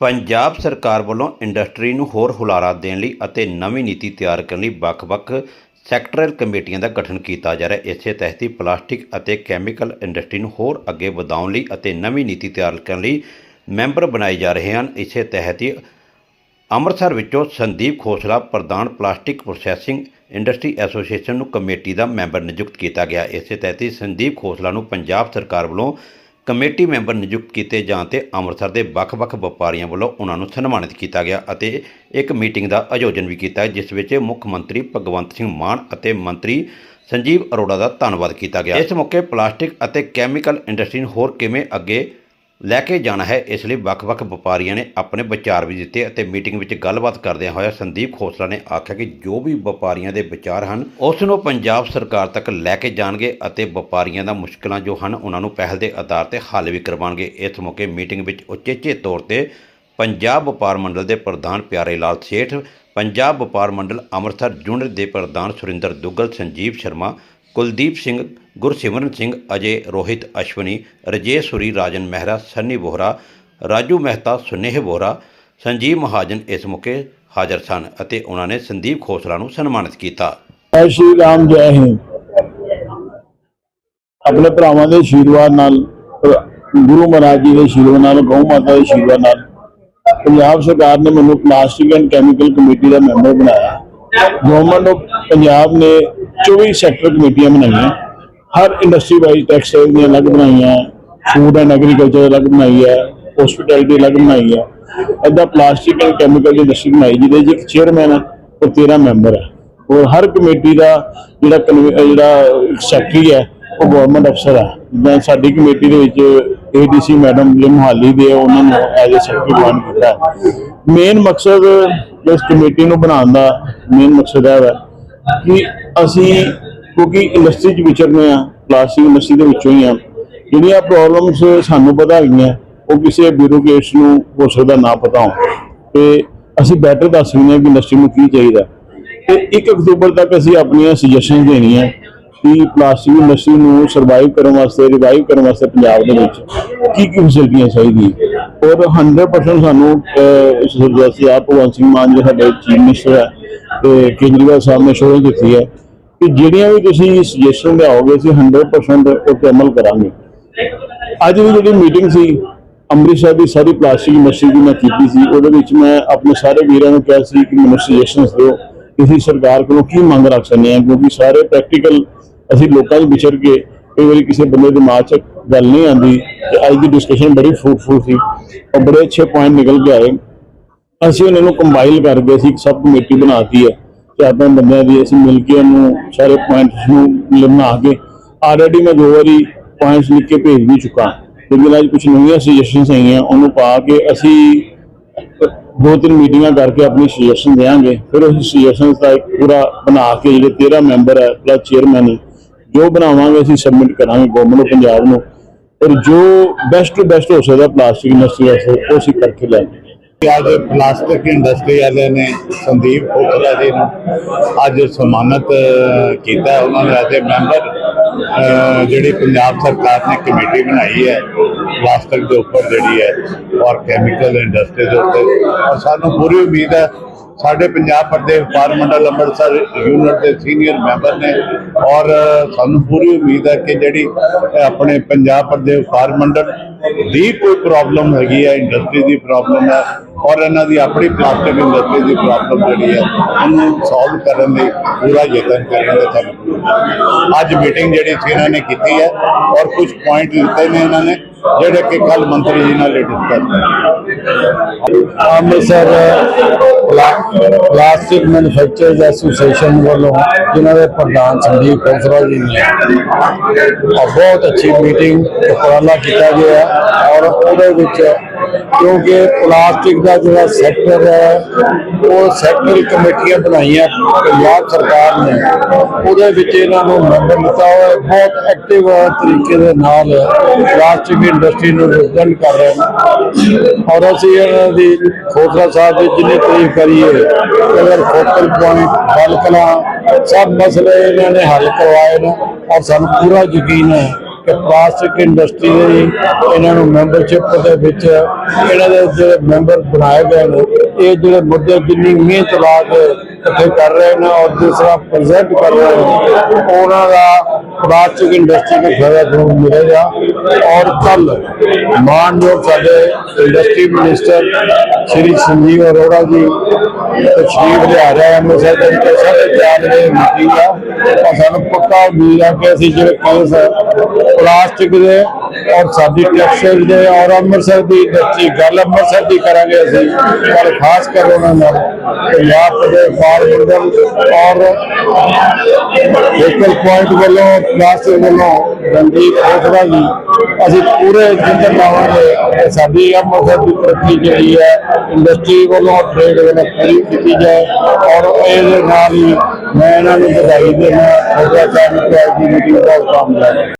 ਪੰਜਾਬ ਸਰਕਾਰ ਵੱਲੋਂ ਇੰਡਸਟਰੀ ਨੂੰ ਹੋਰ ਹੁਲਾਰਾ ਦੇਣ ਲਈ ਅਤੇ ਨਵੀਂ ਨੀਤੀ ਤਿਆਰ ਕਰਨ ਲਈ ਵੱਖ-ਵੱਖ ਸੈਕਟਰਲ ਕਮੇਟੀਆਂ ਦਾ ਗਠਨ ਕੀਤਾ ਜਾ ਰਿਹਾ ਹੈ। ਇਸੇ ਤਹਿਤ ਹੀ ਪਲਾਸਟਿਕ ਅਤੇ ਕੈਮੀਕਲ ਇੰਡਸਟਰੀ ਨੂੰ ਹੋਰ ਅੱਗੇ ਵਧਾਉਣ ਲਈ ਅਤੇ ਨਵੀਂ ਨੀਤੀ ਤਿਆਰ ਕਰਨ ਲਈ ਮੈਂਬਰ ਬਣਾਏ ਜਾ ਰਹੇ ਹਨ। ਇਸੇ ਤਹਿਤ ਹੀ ਅੰਮ੍ਰਿਤਸਰ ਵਿੱਚੋਂ ਸੰਦੀਪ ਖੋਸਲਾ ਪ੍ਰਧਾਨ ਪਲਾਸਟਿਕ ਪ੍ਰੋਸੈਸਿੰਗ ਇੰਡਸਟਰੀ ਐਸੋਸੀਏਸ਼ਨ ਨੂੰ ਕਮੇਟੀ ਦਾ ਮੈਂਬਰ ਨਿਯੁਕਤ ਕੀਤਾ ਗਿਆ। ਇਸੇ ਤਹਿਤ ਹੀ ਸੰਦੀਪ ਖੋਸਲਾ ਨੂੰ ਪੰਜਾਬ ਸਰਕਾਰ ਵੱਲੋਂ ਕਮੇਟੀ ਮੈਂਬਰ ਨਿਯੁਕਤ ਕੀਤੇ ਜਾਣ ਤੇ ਅੰਮ੍ਰਿਤਸਰ ਦੇ ਵੱਖ-ਵੱਖ ਵਪਾਰੀਆਂ ਵੱਲੋਂ ਉਹਨਾਂ ਨੂੰ ਸਨਮਾਨਿਤ ਕੀਤਾ ਗਿਆ ਅਤੇ ਇੱਕ ਮੀਟਿੰਗ ਦਾ ਆਯੋਜਨ ਵੀ ਕੀਤਾ, ਜਿਸ ਵਿੱਚ ਮੁੱਖ ਮੰਤਰੀ ਭਗਵੰਤ ਸਿੰਘ ਮਾਨ ਅਤੇ ਮੰਤਰੀ ਸੰਜੀਵ ਅਰੋੜਾ ਦਾ ਧੰਨਵਾਦ ਕੀਤਾ ਗਿਆ। ਇਸ ਮੌਕੇ ਪਲਾਸਟਿਕ ਅਤੇ ਕੈਮੀਕਲ ਇੰਡਸਟਰੀ ਨੂੰ ਹੋਰ ਕਿਵੇਂ ਅੱਗੇ ਲੈ ਕੇ ਜਾਣਾ ਹੈ। ਇਸ ਲਈ ਵੱਖ-ਵੱਖ ਵਪਾਰੀਆਂ ਨੇ ਆਪਣੇ ਵਿਚਾਰ ਵੀ ਦਿੱਤੇ ਅਤੇ ਮੀਟਿੰਗ ਵਿੱਚ ਗੱਲਬਾਤ ਕਰਦਿਆਂ ਹੋਇਆ ਸੰਦੀਪ ਖੋਸਲਾ ਨੇ ਆਖਿਆ ਕਿ ਜੋ ਵੀ ਵਪਾਰੀਆਂ ਦੇ ਵਿਚਾਰ ਹਨ, ਉਸ ਨੂੰ ਪੰਜਾਬ ਸਰਕਾਰ ਤੱਕ ਲੈ ਕੇ ਜਾਣਗੇ ਅਤੇ ਵਪਾਰੀਆਂ ਦਾ ਮੁਸ਼ਕਲਾਂ ਜੋ ਹਨ, ਉਹਨਾਂ ਨੂੰ ਪਹਿਲ ਦੇ ਆਧਾਰ ਤੇ ਹੱਲ ਵੀ ਕਰਵਾਉਣਗੇ। ਇਸ ਮੌਕੇ ਮੀਟਿੰਗ ਵਿੱਚ ਉਚੇਚੇ ਤੌਰ ਤੇ ਪੰਜਾਬ ਵਪਾਰ ਮੰਡਲ ਦੇ ਪ੍ਰਧਾਨ ਪਿਆਰੇ ਲਾਲ ਸੇਠ, ਪੰਜਾਬ ਵਪਾਰ ਮੰਡਲ ਅੰਮ੍ਰਿਤਸਰ ਯੂਨਿਟ ਦੇ ਪ੍ਰਧਾਨ ਸੁਰਿੰਦਰ ਦੁੱਗਲ, ਸੰਜੀਵ ਸ਼ਰਮਾ, ਕੁਲਦੀਪ ਸਿੰਘ ਗੁਰਸਿਮਰਨ ਸਿੰਘ, ਅਜੇ ਰੋਹਿਤ ਅਸ਼ਵਨੀ ਰਜੇਸ਼ਵਰੀ ਰਾਜਨ ਮਹਿਰਾ, ਸੰਨੀ ਬੋਹਰਾ, ਰਾਜੂ ਮਹਿਤਾ, ਸੁਨੇਹ ਬੋਹਰਾ, ਸੰਜੀਵ ਮਹਾਜਨ ਇਸ ਮੌਕੇ ਹਾਜ਼ਰ ਸਨ ਅਤੇ ਉਹਨਾਂ ਨੇ ਸੰਦੀਪ ਖੋਸਲਾ ਨੂੰ ਸਨਮਾਨਿਤ ਕੀਤਾ। ਜੈ ਸ਼੍ਰੀ ਰਾਮ, ਜੈ ਹਿੰਦ। ਆਪਣੇ ਭਰਾਵਾਂ ਦੇ ਆਸ਼ੀਰਵਾਦ ਨਾਲ ਗੁਰੂ ਮਹਾਰਾਜ ਜੀ ਦੇ ਆਸ਼ੀਰਵਾਦ ਨਾਲ, ਗਊ ਮਾਤਾ ਦੇ ਆਸ਼ੀਰਵਾਦ ਨਾਲ, ਪੰਜਾਬ ਸਰਕਾਰ ਨੇ ਮੈਨੂੰ ਪਲਾਸਟਿਕ ਐਂਡ ਕੈਮੀਕਲ ਕਮੇਟੀ ਦਾ ਮੈਂਬਰ ਬਣਾਇਆ। ਗਵਰਨਮੈਂਟ ਆਫ ਪੰਜਾਬ ਨੇ 24 ਸੈਕਟਰ ਕਮੇਟੀਆਂ ਬਣਾਈਆਂ। ਹਰ ਇੰਡਸਟਰੀ ਵਾਈਜ਼ ਟੈਕਸਟਾਈਲ ਦੀਆਂ ਅਲੱਗ ਬਣਾਈਆਂ ਫੂਡ ਐਂਡ ਐਗਰੀਕਲਚਰ ਅਲੱਗ ਬਣਾਈ ਹੈ ਹਸਪੀਟੈਲਿਟੀ ਅਲੱਗ ਬਣਾਈ ਹੈ। ਏਦਾਂ ਪਲਾਸਟਿਕ ਐਂਡ ਕੈਮੀਕਲ ਦੀ ਇੰਡਸਟਰੀ ਬਣਾਈ ਜਿਹਦੇ 'ਚ ਇੱਕ ਚੇਅਰਮੈਨ ਹੈ ਤੇ 13 ਮੈਂਬਰ ਹੈ। ਔਰ ਹਰ ਕਮੇਟੀ ਦਾ ਜਿਹੜਾ ਕਨਵੀ- ਜਿਹੜਾ ਸੈਕਟਰੀ ਹੈ ਉਹ ਗਵਰਨਮੈਂਟ ਅਫਸਰ ਹੈ। ਜਿੱਦਾਂ ਸਾਡੀ ਕਮੇਟੀ ਦੇ ਵਿੱਚ ਏਡੀਸੀ ਮੈਡਮ ਜਿਹੜੇ ਮੁਹਾਲੀ ਦੇ ਆ, ਉਹਨਾਂ ਨੂੰ ਐਜ਼ ਅ ਸੈਕਟਰੀ ਜੁਆਇਨ ਕੀਤਾ ਮੇਨ ਮਕਸਦ ਇਸ ਕਮੇਟੀ ਨੂੰ ਬਣਾਉਣ ਦਾ ਮੇਨ ਮਕਸਦ ਇਹ ਹੈ ਕਿ ਅਸੀਂ ਕਿਉਂਕਿ ਇੰਡਸਟਰੀ 'ਚ ਵਿਚਰਨੇ ਆ ਪਲਾਸਟਿਕ ਇੰਡਸਟਰੀ ਦੇ ਵਿੱਚੋਂ ਹੀ ਆ ਜਿਹੜੀਆਂ ਪ੍ਰੋਬਲਮਸ ਸਾਨੂੰ ਪਤਾ ਹੈਗੀਆਂ, ਉਹ ਕਿਸੇ ਬਿਊਰੋਕ੍ਰੇਟਸ ਨੂੰ ਹੋ ਸਕਦਾ ਨਾ ਪਤਾ ਹੋਣ। ਤੇ ਅਸੀਂ ਬੈਟਰ ਦੱਸ ਸਕਦੇ ਹਾਂ ਕਿ ਇੰਡਸਟਰੀ ਨੂੰ ਕੀ ਚਾਹੀਦਾ। ਤੇ 1 ਅਕਤੂਬਰ ਤੱਕ ਅਸੀਂ ਆਪਣੀਆਂ ਸੁਜੈਸ਼ਨ ਦੇਣੀਆਂ ਕਿ ਪਲਾਸਟਿਕ ਇੰਡਸਟਰੀ ਨੂੰ ਸਰਵਾਈਵ ਕਰਨ ਵਾਸਤੇ ਰਿਵਾਈਵ ਕਰਨ ਵਾਸਤੇ ਪੰਜਾਬ ਦੇ ਵਿੱਚ ਕੀ ਕੀ ਫੈਸਿਲਿਟੀਆਂ ਚਾਹੀਦੀਆਂ। ਔਰ 100% ਸਾਨੂੰ ਇਸ ਜੈਸੇ ਆਪ ਭਗਵੰਤ ਸਿੰਘ ਮਾਨ ਜੀ ਸਾਡੇ ਚੀਫ ਮਿਨਿਸਟਰ ਹੈ, ਤੇ ਕੇਜਰੀਵਾਲ ਸਾਹਿਬ ਨੇ ਸ਼ੋਅ ਦਿੱਤੀ ਹੈ ਕਿ ਜਿਹੜੀਆਂ ਵੀ ਤੁਸੀਂ ਸੁਜੈਸ਼ਨ ਲਿਆਓਗੇ, ਅਸੀਂ 100% ਉਹ ਤੇ ਅਮਲ ਕਰਾਂਗੇ। ਅੱਜ ਦੀ ਜਿਹੜੀ ਮੀਟਿੰਗ ਸੀ, ਅੰਮ੍ਰਿਤਸਰ ਦੀ ਸਾਰੀ ਪਲਾਸਟਿਕ ਇੰਡਸਟਰੀ ਦੀ ਮੈਂ ਕੀਤੀ ਸੀ, ਉਹਦੇ ਵਿੱਚ ਮੈਂ ਆਪਣੇ ਸਾਰੇ ਵੀਰਾਂ ਨੂੰ ਕਿਹਾ ਸੀ ਕਿ ਮੈਨੂੰ ਸੁਜੈਸ਼ਨਸ ਦਿਓ। ਕਿ ਅਸੀਂ ਸਰਕਾਰ ਕੋਲੋਂ ਕੀ ਮੰਗ ਰੱਖ ਸਕਦੇ ਹਾਂ? ਕਿਉਂਕਿ ਸਾਰੇ ਪ੍ਰੈਕਟੀਕਲ ਅਸੀਂ ਲੋਕਾਂ 'ਚ ਵਿਚਰ ਕੇ ਕਈ ਵਾਰੀ ਕਿਸੇ ਬੰਦੇ ਦੇ ਦਿਮਾਗ 'ਚ ਗੱਲ ਨਹੀਂ ਆਉਂਦੀ ਤੇ ਅੱਜ ਦੀ ਡਿਸਕਸ਼ਨ ਬੜੀ ਫਰੂਟਫੁਲ ਸੀ ਔਰ ਬੜੇ ਅੱਛੇ ਪੁਆਇੰਟ ਨਿਕਲ ਕੇ ਆਏ। ਅਸੀਂ ਉਹਨਾਂ ਨੂੰ ਕੰਬਾਈਲ ਕਰਕੇ ਅਸੀਂ ਇੱਕ ਸਬ ਕਮੇਟੀ ਬਣਾਤੀ ਹੈ। ਤੇ ਆਪਣੇ ਬੰਦਿਆਂ ਦੀ ਅਸੀਂ ਮਿਲ ਕੇ ਉਹਨੂੰ ਸਾਰੇ ਪੁਆਇੰਟਸ ਨੂੰ ਬਣਾ ਕੇ ਆਲਰੇਡੀ ਮੈਂ ਦੋ ਵਾਰੀ ਪੁਆਇੰਟਸ ਲਿਖ ਕੇ ਭੇਜ ਵੀ ਚੁੱਕਾ। ਲੇਕਿਨ ਅੱਜ ਕੁਝ ਨਵੀਆਂ ਸੁਜੈਸ਼ਨਸ ਆਈਆਂ, ਉਹਨੂੰ ਪਾ ਕੇ ਅਸੀਂ ਦੋ ਤਿੰਨ ਮੀਟਿੰਗਾਂ ਕਰਕੇ ਆਪਣੀ ਸੁਜੈਸ਼ਨ ਦੇਵਾਂਗੇ। ਫਿਰ ਉਸ ਸੁਜੈਸ਼ਨਸ ਦਾ ਇੱਕ ਪੂਰਾ ਬਣਾ ਕੇ ਜਿਹੜੇ 13 ਮੈਂਬਰ ਹੈ ਪਲੱਸ ਚੇਅਰਮੈਨ ਜੋ ਬਣਾਵਾਂਗੇ ਅਸੀਂ ਸਬਮਿਟ ਕਰਾਂਗੇ ਗਵਰਨਮੈਂਟ ਆਫ ਪੰਜਾਬ ਨੂੰ। ਔਰ ਜੋ ਬੈਸਟ ਟੂ ਬੈਸਟ ਹੋ ਸਕਦਾ ਪਲਾਸਟਿਕ ਇੰਡਸਟਰੀ ਵਾਸਤੇ, ਉਹ ਅਸੀਂ ਕਰਕੇ ਲੈਂਗੇ ਅੱਜ ਪਲਾਸਟਿਕ ਇੰਡਸਟਰੀ ਵਾਲਿਆਂ ਨੇ ਸੰਦੀਪ ਖੋਖਲਾ ਜੀ ਨੂੰ ਅੱਜ ਸਨਮਾਨਿਤ ਕੀਤਾ ਉਹਨਾਂ ਨੇ ਅੱਜ ਮੈਂਬਰ ਜਿਹੜੀ ਪੰਜਾਬ ਸਰਕਾਰ ਨੇ ਕਮੇਟੀ ਬਣਾਈ ਹੈ, ਪਲਾਸਟਿਕ ਦੇ ਉੱਪਰ ਜਿਹੜੀ ਹੈ, ਔਰ ਕੈਮੀਕਲ ਇੰਡਸਟਰੀ ਦੇ ਉੱਤੇ ਔਰ ਸਾਨੂੰ ਪੂਰੀ ਉਮੀਦ ਹੈ, ਸਾਡੇ ਪੰਜਾਬ ਪ੍ਰਦੇਸ਼ ਵਪਾਰ ਮੰਡਲ ਅੰਮ੍ਰਿਤਸਰ ਯੂਨਿਟ ਦੇ ਸੀਨੀਅਰ ਮੈਂਬਰ ਨੇ, ਔਰ ਸਾਨੂੰ ਪੂਰੀ ਉਮੀਦ ਹੈ ਕਿ ਜਿਹੜੀ ਆਪਣੇ ਪੰਜਾਬ ਪ੍ਰਦੇਸ਼ ਵਪਾਰ ਮੰਡਲ ਦੀ ਕੋਈ ਪ੍ਰੋਬਲਮ ਹੈਗੀ ਹੈ ਇੰਡਸਟਰੀ ਦੀ ਪ੍ਰੋਬਲਮ ਹੈ ਔਰ ਇਹਨਾਂ ਦੀ ਆਪਣੀ ਪਲਾਸਟਿਕ ਇੰਡਸਟਰੀ ਦੀ ਪ੍ਰੋਬਲਮ ਜਿਹੜੀ ਹੈ, ਉਹਨੂੰ ਸੋਲਵ ਕਰਨ ਲਈ ਪੂਰਾ ਯਤਨ ਕਰਾਂਗੇ ਤੁਹਾਨੂੰ ਅੱਜ ਮੀਟਿੰਗ ਜਿਹੜੀ ਸੀ, ਇਹਨਾਂ ਨੇ ਕੀਤੀ ਹੈ ਔਰ ਕੁਝ ਪੁਆਇੰਟ ਲਿੱਤੇ ਨੇ ਇਹਨਾਂ ਨੇ, ਜਿਹੜੇ ਕਿ ਕੱਲ ਮੰਤਰੀ ਜੀ ਨਾਲ ਡਿਸਕਸ ਕਰਾਂਗੇ ਅੰਮ੍ਰਿਤਸਰ ਪਲਾਸਟਿਕ ਮੈਨੂਫੈਕਚਰਰਸ ਐਸੋਸੀਏਸ਼ਨ ਵੱਲੋਂ ਜਿਨ੍ਹਾਂ ਦੇ ਪ੍ਰਧਾਨ ਸੰਦੀਪ ਖੋਸਲਾ ਜੀ ਨੇ ਬਹੁਤ ਅੱਛੀ ਮੀਟਿੰਗ ਉਪਰਾਲਾ ਕੀਤਾ ਗਿਆ ਔਰ ਉਹਦੇ ਵਿੱਚ ਕਿਉਂਕਿ ਪਲਾਸਟਿਕ ਦਾ ਜਿਹੜਾ ਸੈਕਟਰ ਹੈ, ਉਹ ਸੈਕਟਰ ਕਮੇਟੀਆਂ ਬਣਾਈਆਂ ਪੰਜਾਬ ਸਰਕਾਰ ਨੇ। ਉਹਦੇ ਵਿੱਚ ਇਹਨਾਂ ਨੂੰ ਮੈਂਬਰ ਦਿੱਤਾ ਹੋਇਆ ਬਹੁਤ ਐਕਟਿਵ ਤਰੀਕੇ ਦੇ ਨਾਲ ਪਲਾਸਟਿਕ ਇੰਡਸਟਰੀ ਨੂੰ ਰਿਪਰੈਜ਼ੈਂਟ ਕਰ ਰਹੇ ਨੇ। ਔਰ ਅਸੀਂ ਇਹਨਾਂ ਦੀ ਖੋਸਲਾ ਸਾਹਿਬ ਦੀ ਜਿੰਨੀ ਤਾਰੀਫ ਕਰੀਏ, ਅਗਰ ਫੋਕਲ ਪੁਆਇੰਟ ਗੱਲ ਕਲਾਂ, ਸਭ ਮਸਲੇ ਇਹਨਾਂ ਨੇ ਹੱਲ ਕਰਵਾਏ ਨੇ ਔਰ ਸਾਨੂੰ ਪੂਰਾ ਯਕੀਨ ਹੈ ਕਿ ਪਲਾਸਟਿਕ ਇੰਡਸਟਰੀ ਦੇ ਇਹਨਾਂ ਨੂੰ ਮੈਂਬਰਸ਼ਿਪ ਦੇ ਵਿੱਚ ਇਹਨਾਂ ਦੇ ਜਿਹੜੇ ਮੈਂਬਰ ਬਣਾਏ ਗਏ ਨੇ, ਇਹ ਜਿਹੜੇ ਮੁੱਦੇ ਜਿੰਨੀ ਮਿਹਨਤ ਲਾ ਕੇ ਇਕੱਠੇ ਕਰ ਰਹੇ ਨੇ ਔਰ ਦੂਸਰਾ ਪ੍ਰੈਜ਼ੈਂਟ ਕਰ ਰਹੇ ਨੇ, ਉਹਨਾਂ ਦਾ ਪਲਾਸਟਿਕ ਇੰਡਸਟਰੀ ਨੂੰ ਫਾਇਦਾ ਜ਼ਰੂਰ ਮਿਲੇਗਾ ਔਰ ਕੱਲ ਮਾਨਯੋਗ ਸਾਡੇ ਇੰਡਸਟਰੀ ਮਿਨਿਸਟਰ ਸ਼੍ਰੀ ਸੰਜੀਵ ਅਰੋੜਾ ਜੀ ਤਸ਼ਰੀਫ ਲਿਆ ਰਹੇ ਹਨ ਅੰਮ੍ਰਿਤਸਰ ਦੇ ਵਿੱਚ। ਸਾਡੇ ਤਿਆਰ ਦੇ ਮੀਟਿੰਗ ਆ। ਔਰ ਸਾਨੂੰ ਪੱਕਾ ਉਮੀਦ ਆ ਕਿ ਅਸੀਂ ਜਿਹੜੇ ਕੇਸ ਪਲਾਸਟਿਕ ਦੇ ਔਰ ਸਾਡੀ ਟੈਕਸਟਾਈਲ ਦੇ ਔਰ ਅੰਮ੍ਰਿਤਸਰ ਦੀ ਇੰਡਸਟਰੀ ਗੱਲ ਅੰਮ੍ਰਿਤਸਰ ਦੀ ਕਰਾਂਗੇ ਅਸੀਂ। ਪਰ ਖਾਸ ਕਰ ਉਹਨਾਂ ਨਾਲ ਪੰਜਾਬ ਦੇ ਫਾਰ ਮੰਡਲ ਔਰ ਲੋਕਲ ਪੁਆਇੰਟ ਵੱਲੋਂ ਪਲਾਸਟਿਕ ਵੱਲੋਂ ਰਣਜੀਤ ਖੋਸਲਾ ਜੀ ਅਸੀਂ ਪੂਰੇ ਜਿੰਦਰ ਲਾਵਾਂਗੇ। ਕਿ ਸਾਡੀ ਅੰਮ੍ਰਿਤਸਰ ਦੀ ਤਰੱਕੀ ਜਿਹੜੀ ਹੈ ਇੰਡਸਟਰੀ ਵੱਲੋਂ ਟ੍ਰੇਡ ਵੱਲੋਂ ਪੂਰੀ ਕੀਤੀ ਜਾਏ ਔਰ ਇਹਦੇ ਨਾਲ ਹੀ ਮੈਂ ਇਹਨਾਂ ਨੂੰ ਵਧਾਈ ਦੇਣਾ ਖੋਸਲਾ ਸਾਹਿਬ ਦੀ ਮੀਟਿੰਗ ਬਹੁਤ ਕਾਮਯਾਬ ਹੈ